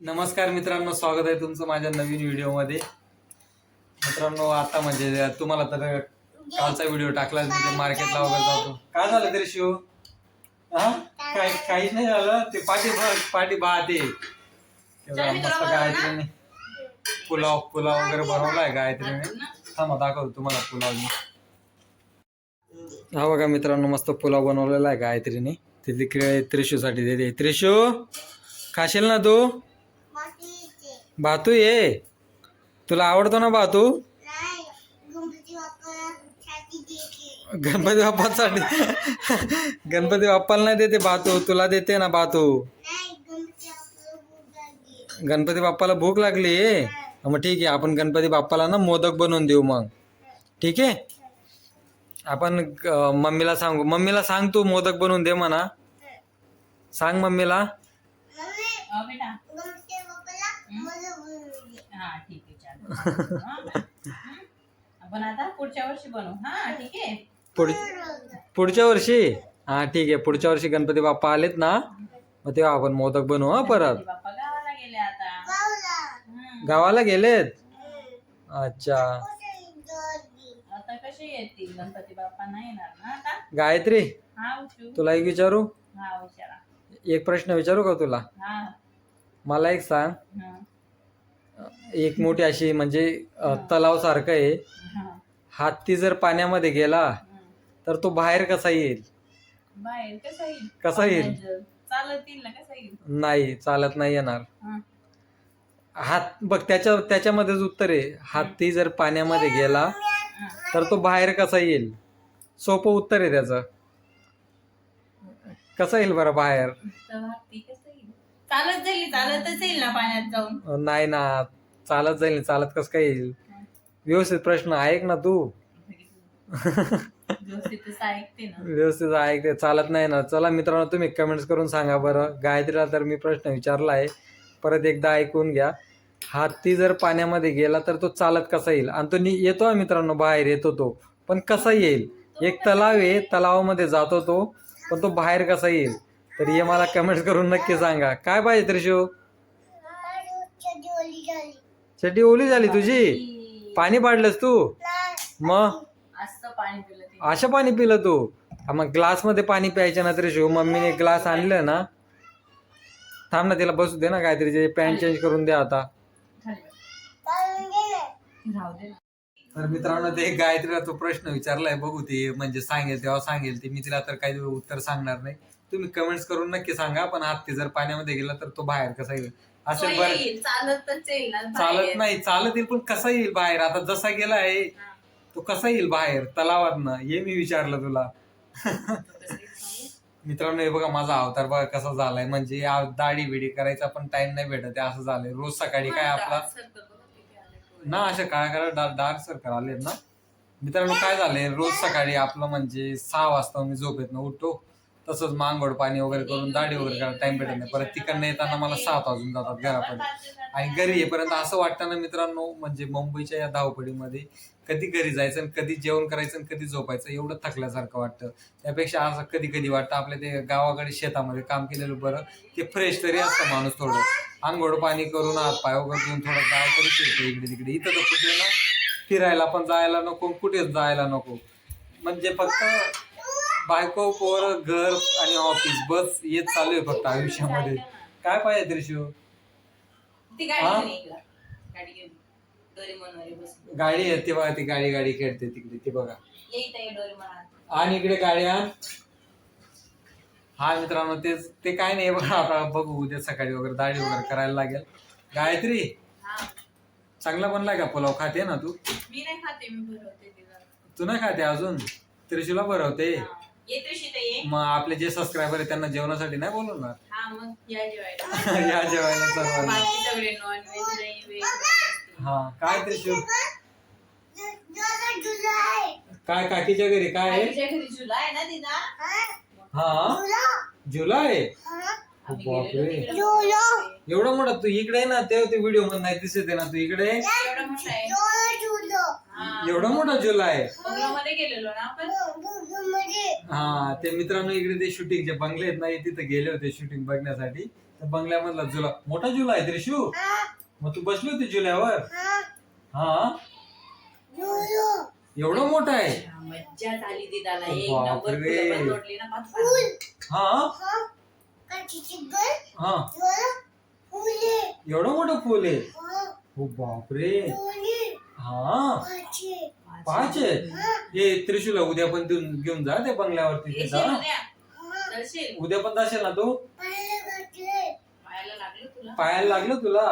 नमस्कार मित्रांनो स्वागत आहे तुमचं माझ्या नवीन व्हिडिओमध्ये. मित्रांनो आता म्हणजे तुम्हाला तर कालचा व्हिडिओ टाकला मार्केटला वगैरे जातो. काय झालं तरी शिव? हा? काय काहीच नाही झालं. ते पाठी पाठी पाहते. मस्त गायत्रीने पुलाव पुलाव वगैरे बनवलाय गायत्रीने थांबा दाखवतो तुम्हाला पुलाव मी. हा बघा मित्रांनो मस्त पुलाव बनवलेला आहे गायत्रीने ते तिकडे त्रिशूसाठी देते. त्रिशू खाशील ना तू? भातू ये. तुला आवडतो ना भातू गणपती बाप्पासाठी गणपती बाप्पाला नाही देते भातू तुला देते ना भातू गणपती बाप्पाला भूक लागली. आहे मग ठीक आहे आपण गणपती बाप्पाला ना मोदक बनवून देऊ मग. ठीक आहे? आपण मम्मीला सांगू. मम्मीला सांग तू मोदक बनवून दे म्हणा. सांग मम्मीला अ, बेटा हा ठीक आहे चालेल हा. हं? आपण आता पुढच्या वर्षी बनवू. हा ठीक आहे. पुढ पुढच्या वर्षी? हा ठीक आहे. पुढच्या वर्षी गणपती बाप्पा आलेत ना मग तेव्हा आपण मोदक बनवू हा परत. बाप्पा गावाला गेले आता. गावाला गेलेत? अच्छा. आता कसे येतील? गणपती बाप्पा नाही येणार ना आता? गायत्री हा उचू तुला एक विचारू? हा विचारा एक प्रश्न विचारू का तुला? हा. मला एक सांग. हं. एक मोठी अशी म्हणजे तलाव सारखं आहे. हत्ती जर पाण्यामध्ये गेला. तर तो बाहेर कसा येईल बाहेर कसं येईल कसा येईल? पाण्यात चालत येईल ना कसं येईल नाही चालत नाही येणार. हात बघ त्याच्या त्याच्यामध्येच उत्तर आहे हत्ती जर पाण्यामध्ये गेला. तर तो बाहेर कसा येईल सोपं उत्तर आहे त्याचं कसा येईल बरं बाहेर तर हत्ती कसं येईल चालत जाईल चालतच येईल ना पाण्यात जाऊन? नाही ना चालत जाईल चालत कसं काय येईल? व्यवस्थित प्रश्न ऐक ना तू. व्यवस्थितच ऐकते ना. व्यवस्थित ऐक चालत नाही ना. चला मित्रांनो तुम्ही कमेंट्स करून सांगा बरं. गायत्रीला तर मी प्रश्न विचारला आहे. परत एकदा ऐकून घ्या. हत्ती जर पाण्यामध्ये गेला तर तो चालत कसा येईल? आणि तो नि येतो हा मित्रांनो बाहेर येतो तो. पण कसा येईल? एक तलाव आहे तलावामध्ये जातो तो. पण तो बाहेर कसा येईल? तर हे मला कमेंट्स करून नक्की सांगा. काय पाहिजे त्रिशू चटी ओली झाली तुझी. पाणी पाडलंस तू? मग? असं पाणी पिलं तू? मग मग ग्लासमध्ये पाणी प्यायचं ना तरी शिव. मम्मीने ग्लास आणलं ना. थांब ना तिला बसू दे ना काहीतरी. पॅन्ट चेंज करून द्या आता. तर मित्रांनो ते गायत्रीला तो प्रश्न विचारलाय. बघू ते म्हणजे सांगेल तेव्हा सांगेल ते. मी तिला तर काही उत्तर सांगणार नाही. तुम्ही कमेंट्स करून नक्की सांगा पण हत्ती जर पाण्यामध्ये गेला तर तो बाहेर कसा येईल तो असेल बरं येईल चालतच येईल ना चालत बाहेर. नाही चालत येईल पण कसा येईल बाहेर आता जसा गेला आहे हा. तो कसा येईल बाहेर तलावातनं हे मी विचारलं तुला तो कसं येईल सांगू? मित्रांनो हे बघा माझा अवतार बघा कसा झालाय म्हणजे दाढी बिडी करायचा पण टाइम नाही भेटत आहे असं झालंय रोज सकाळी काय आपला बघा किती आले. ना अशा काळ्या काळ्या डार्क सर्कल आलेत ना मित्रांनो काय झालंय रोज सकाळी आपलं म्हणजे सहा वाजता मी झोपेत ना उठतो तसंच मांगोड पाणी वगैरे करून दाढी वगैरे करायला टाइम भेटत नाही. परत तिकडनं येताना मला सात वाजून जातात घरापर्यंत. आणि घरी येईपर्यंत असं वाटतं ना मित्रांनो म्हणजे मुंबईच्या या धावपडीमध्ये कधी घरी जायचं आणि कधी जेवण करायचं आणि कधी झोपायचं एवढं थकल्यासारखं वाटतं. त्यापेक्षा असं कधी कधी वाटतं आपल्या ते गावाकडे शेतामध्ये काम केलेलं बरं ते फ्रेश तरी असतं माणूस थोडं. आंघोळ पाणी करून हात पाय वगैरे घेऊन थोडं गावाकडे फिरतो इकडे तिकडे. इथं तर कुठे ना फिरायला पण जायला नको कुठेच जायला नको. म्हणजे फक्त बायको पोर घर आणि ऑफिस बस हेच चालू आहे फक्त आयुष्यामध्ये. काय पाहिजे त्रिशू ती गाडी? घेऊन ये इकडं. गाडी घेऊन डोरेमॉनवर बसून. गाडी आहे ती बघा ती गाडी गाडी खेळते तिकडे ती बघा. ये इथं ये डोरेमॉन आणि इकडे गाड्या हा मित्रांनो तेच ते काय नाही बघा आता बघू उद्या सकाळी वगैरे दाढी वगैरे करायला लागेल. गायत्री हा. चांगला बनलाय का पुलाव? खाते ना तू? मी नाही खाते मी भरवते तिला. तू नाही खाते अजून? त्रिशूला भरवते? हा. ये त्रिशिता ये मग आपले जे सबस्क्रायबर आहे त्यांना जेवणासाठी नाही बोलवणार? हा मग या जेवायला. या जेवायला सर्वांना. बाकी सगळे नॉन व्हेज नाही व्हेज हा काय त्रिशू काय काकीच्या घरी काय आहे? आईच्या घरी जुला आहे ना तिला हा? जुलै आम्ही बापरे. गेलेलो तिकडे. एवढा मोठा तू इकडे आहे ना तेव्हा ते व्हिडिओमध्ये नाही दिसत आहे ना तू इकडे आहे. एवढं मोठं आहे. हा. एवढा मोठा जुलै बंगलोमध्ये गेलेलो ना. हा ते मित्रांनो इकडे ते शूटिंगचे बंगले आहेत ना तिथे गेले होते शूटिंग बघण्यासाठी. त्या बंगल्यामधला झुला मोठा झुला आहे त्रिशू. मग तू बसली होती झुल्यावर हा. एवढं मोठं आहे? मज्जा झाली दिदाला. एक बापरे. नंबर फुलं पण तोडली ना मस्त. हा? हा. एवढं मोठं फुल आहे? हो. बापरे. हा. पाच आहेत हे. त्रिशूला उद्या पण देऊन घेऊन जा त्या बंगल्यावरती उद्या? पण जाशील ना तू? पायाला लागलं तुला? पायाला लागलं तुला?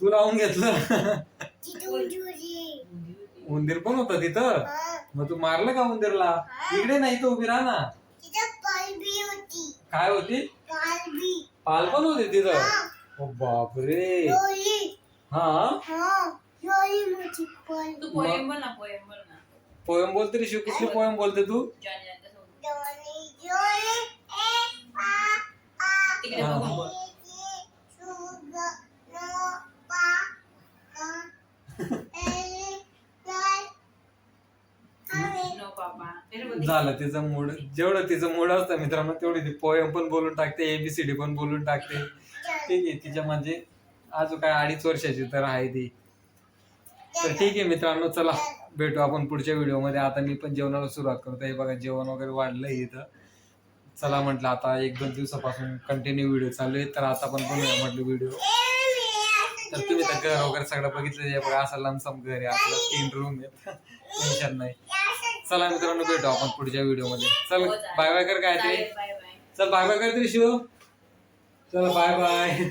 तू लावून घेतलं? उंदीर पण होता तिथं? मग तू मारलं का उंदीरला? इकडे नाही तर उभी राहा ना काय होती? पाल पण होते तिथं? हो. बापरे. हा. तू पोएम बोल ना पोएम बोल ना. पोयम बोलते रे शिव कुठली पोयम बोलते तू? जॉनी यांच्यासोबत. तिकडे हा. बघून बोल. नो पापा तेरे बोल झालं तिचं मूड. जेवढं तिचं मूड असतं मित्रांनो तेवढी ती पोयम पण बोलून टाकते एबीसीडी पण बोलून टाकते. ठीक आहे तिच्या म्हणजे अजून काय अडीच वर्षाची तर आहे ती. तर ठीक आहे मित्रांनो चला भेटू आपण पुढच्या व्हिडिओमध्ये. आता मी पण जेवणाला सुरुवात करतो हे बघा जेवण वगैरे वाढलं इथं. चला म्हटलं आता एक दोन दिवसापासून कंटिन्यू व्हिडिओ चालू आहे. तर आता पण बनवूया म्हटलं व्हिडिओ. तर तुम्ही तर घर वगैरे सगळं बघितलं बघा असं लमसम घर आहे. आपलं तीन रूम आहेत. टेन्शन नाही. चला मित्रांनो भेटू आपण पुढच्या व्हिडिओमध्ये. चल हो, चालेल. बाय बाय कर काय ते. बाय बाय चल बाय बाय कर तरी शिव. चल बाय बाय